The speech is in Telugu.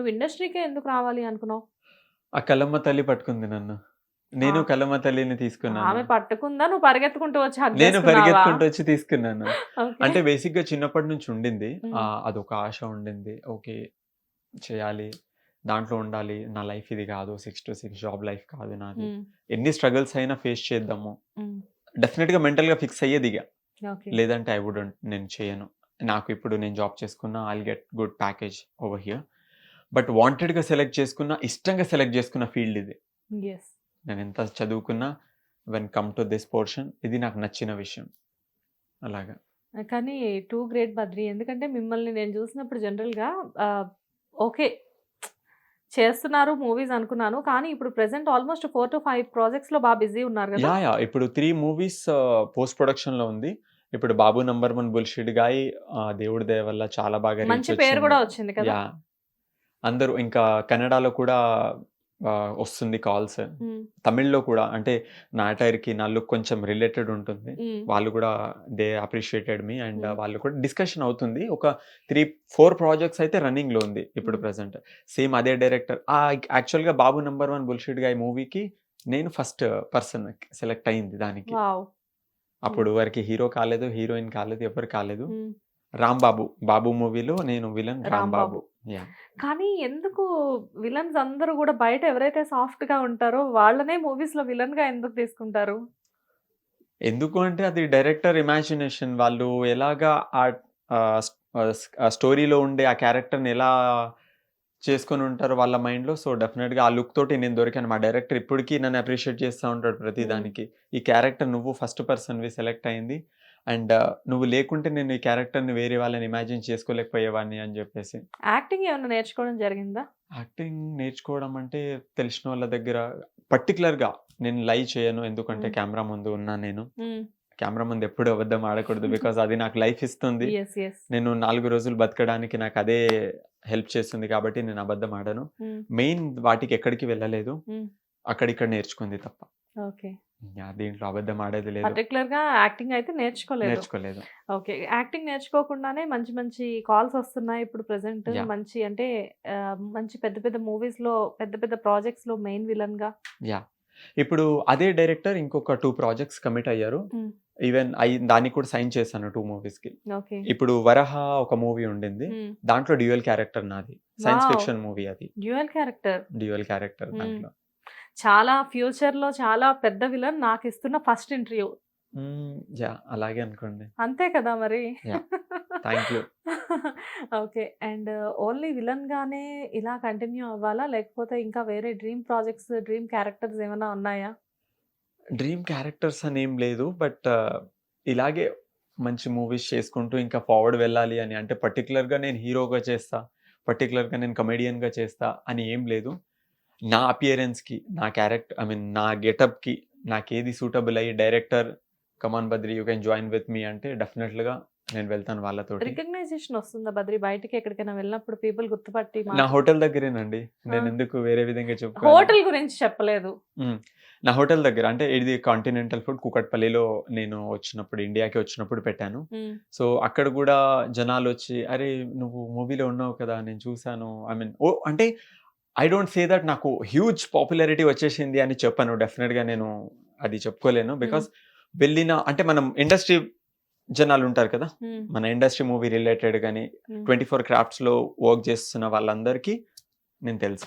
నువ్వు ఇండస్ట్రీకే ఎందుకు రావాలి అనుకున్నావు? ఆ కలమ్మ తల్లి పట్టుకుంది నన్ను. నేను. కలమ్మ తల్లిని ఆమె తీసుకున్నాను పట్టుకుందా? నువ్వు పరిగెత్తుకుంటూ వచ్చి నేను? పరిగెత్తుకుంటూ వచ్చి తీసుకున్నాను. అంటే బేసిక్గా చిన్నప్పటి నుంచి ఉండింది. అదొక ఆశ ఉండింది. ఓకే చేయాలి. దాంట్లో ఉండాలి. నా లైఫ్ ఇది కాదు. Six to six job life కాదు నాది. ఎన్ని స్ట్రగుల్స్ అయినా ఫేస్ చేద్దాము. డెఫినెట్గా మెంటల్గా ఫిక్స్ అయ్యేది ఇక. లేదంటే ఐ వుడ్ నేను చేయను. నాకు ఇప్పుడు నేను జాబ్ చేసుకున్నా I get good package over here but వాంటెడ్గా select చేసుకున్న ఇష్టంగా సెలెక్ట్ చేసుకున్న ఫీల్డ్ ఇది. నేను ఎంత చదువుకున్నా when come to this portion ఇది నాకు నచ్చిన విషయం. అలాగా. కానీ టూ గ్రేట్ బద్రి ఎందుకంటే మిమ్మల్ని నేను చూసినప్పుడు జనరల్గా ఓకే చేస్తున్నారు మూవీస్ అనుకున్నాను కానీ ఇప్పుడు present almost four to five ప్రాజెక్ట్స్లో బాగా బిజీ ఉన్నారు కదా. యా ఇప్పుడు త్రీ మూవీస్ పోస్ట్ ప్రొడక్షన్లో ఉంది. ఇప్పుడు బాబు నంబర్ వన్ బుల్షిడ్ గాయ్ దేవుడి దయ వల్ల చాలా బాగా మంచి పేరు. కూడా వచ్చింది కదా. అందరూ ఇంకా కన్నడలో కూడా వస్తుంది కాల్స్. తమిళ్ళో కూడా అంటే నా కి నా లుక్ కొంచెం రిలేటెడ్ ఉంటుంది. వాళ్ళు కూడా దే అప్రిషియేటెడ్ మీ అండ్. వాళ్ళు కూడా డిస్కషన్ అవుతుంది. ఒక త్రీ ఫోర్ ప్రాజెక్ట్స్ అయితే రన్నింగ్లో ఉంది ఇప్పుడు. ప్రెసెంట్ సేమ్ అదే డైరెక్టర్ ఆ యాక్చువల్గా బాబు నంబర్ వన్ బుల్షిట్గా మూవీకి నేను ఫస్ట్ పర్సన్ సెలెక్ట్ అయింది దానికి. అప్పుడు వారికి హీరో కాలేదు హీరోయిన్ కాలేదు ఎవరు కాలేదు. రాంబాబు బాబు మూవీలో నేను విలన్ రాంబాబు. కానీ ఎందుకు విలన్స్ అందరూ కూడా బయట ఎవరైతే సాఫ్ట్గా ఉంటారో వాళ్ళనే మూవీస్లో విలన్గా ఎందుకు తీసుకుంటారు? ఎందుకు అంటే అది డైరెక్టర్ ఇమాజినేషన్. వాళ్ళు ఎలాగా ఆ స్టోరీలో ఉండే ఆ క్యారెక్టర్ని ఎలా చేసుకొని ఉంటారు వాళ్ళ మైండ్లో. సో డెఫినెట్గా ఆ లుక్ తోటి నేను దొరికాను. మా డైరెక్టర్ ఇప్పటికీ నన్ను అప్రిషియేట్ చేస్తూ ఉంటాడు ప్రతి Hmm. దానికి ఈ క్యారెక్టర్ నువ్వు ఫస్ట్ పర్సన్వి సెలెక్ట్ అయింది. అండ్ నువ్వు లేకుంటే నేను ఈ క్యారెక్టర్ని వేరే వాళ్ళని ఇమాజిన్ చేసుకోలేకపోయేవాడిని అని చెప్పేసి. యాక్టింగ్ ఏమైనా నేర్చుకోవడం జరిగిందా? యాక్టింగ్ నేర్చుకోవడం అంటే తెలిసిన వాళ్ళ దగ్గర పర్టికులర్గా నేను లైవ్ చేయను. ఎందుకంటే. కెమెరా ముందు ఉన్నా నేను. కెమెరా ముందు ఎప్పుడు అబద్ధం ఆడకూడదు బికాజ్ అది నాకు లైఫ్ ఇస్తుంది. నేను నాలుగు రోజులు బతకడానికి నాకు అదే హెల్ప్ చేస్తుంది కాబట్టి నేను అబద్ధం ఆడను. మెయిన్ వాటికి ఎక్కడికి వెళ్ళలేదు. అక్కడిక్కడ నేర్చుకుంది తప్ప. ఓకే. యా, దీంట్లో అబద్ధం ఆడేది లేదు. పర్టికులర్గా యాక్టింగ్ అయితే నేర్చుకోలేదు. నేర్చుకోలేదు. ఓకే. యాక్టింగ్ నేర్చుకోకుండానే మంచి మంచి కాల్స్ వస్తున్నాయి ఇప్పుడు ప్రెసెంట్. మంచి అంటే మంచి పెద్ద పెద్ద మూవీస్లో పెద్ద పెద్ద ప్రాజెక్ట్స్లో మెయిన్ విలన్గా యా. ఇప్పుడు అదే డైరెక్టర్ ఇంకొక టూ ప్రాజెక్ట్స్ కమిట్ అయ్యారు. ఈవెన్ అయి దానికి కూడా సైన్ చేశాను టూ మూవీస్కి ఓకే. ఇప్పుడు వరహ ఒక మూవీ ఉండింది. దాంట్లో డ్యూయల్ క్యారెక్టర్ నాది. సైన్స్. ఫిక్షన్ మూవీ అది. Dual character. Dual character. దాంట్లో. చాలా ఫ్యూచర్లో చాలా పెద్ద విలన్ నాకు ఇస్తున్న ఫస్ట్ ఇంటర్వ్యూ యా అలాగే అనుకోండి. అంతే కదా మరి. ఓకే అండ్ ఓన్లీ విలన్ గానే ఇలా కంటిన్యూ అవ్వాలా? లేకపోతే ఇంకా వేరే డ్రీమ్ ప్రాజెక్ట్స్ డ్రీమ్ క్యారెక్టర్స్ ఏమైనా ఉన్నాయా? డ్రీమ్ క్యారెక్టర్స్ అని ఏం లేదు బట్ ఇలాగే మంచి మూవీస్ చేసుకుంటూ ఇంకా ఫార్వర్డ్ వెళ్ళాలి అని అంటే పర్టికులర్గా నేను హీరోగా చేస్తా పర్టికులర్గా నేను కమెడియన్గా చేస్తా అని ఏం లేదు. నా అపియరెన్స్కి నా క్యారెక్టర్ ఐ మీన్ నా గెటప్కి నాకు ఏది సూటబుల్ అయ్యి director come on Badri you can join with me అంటే డెఫినెట్గా నేను వెళ్తాను వాళ్ళతోటి. రికగ్నైజేషన్ వస్తుందా బద్రి? బయటికి ఎక్కడికైనా వెళ్ళినప్పుడు పీపుల్ గుర్తుపట్టి నా హోటల్ దగ్గరేనండి. నేను. ఎందుకు వేరే విధంగా చెప్పుకోవాలి? హోటల్ గురించి చెప్పలేదు. నా హోటల్ దగ్గర అంటే ఇది కాంటినెంటల్ ఫుడ్ కుకట్పల్లిలో నేను వచ్చినప్పుడు ఇండియాకి వచ్చినప్పుడు పెట్టాను. సో అక్కడ కూడా జనాలు వచ్చి అరే నువ్వు మూవీలో ఉన్నావు కదా నేను చూసాను ఐ మీన్ ఓ అంటే ఐ డోంట్ సే దట్ నాకు హ్యూజ్ పాపులారిటీ వచ్చేసింది అని చెప్పాను. డెఫినెట్గా నేను అది చెప్పుకోలేను. బికాస్ వెళ్ళిన అంటే మనం ఇండస్ట్రీ జనాలు ఉంటారు కదా? మ్మ్. మన ఇండస్ట్రీ మూవీ రిలేటెడ్ కానీ. ట్వంటీ ఫోర్ క్రాఫ్ట్స్లో వర్క్ చేస్తున్న వాళ్ళందరికీ నేను తెలుసు.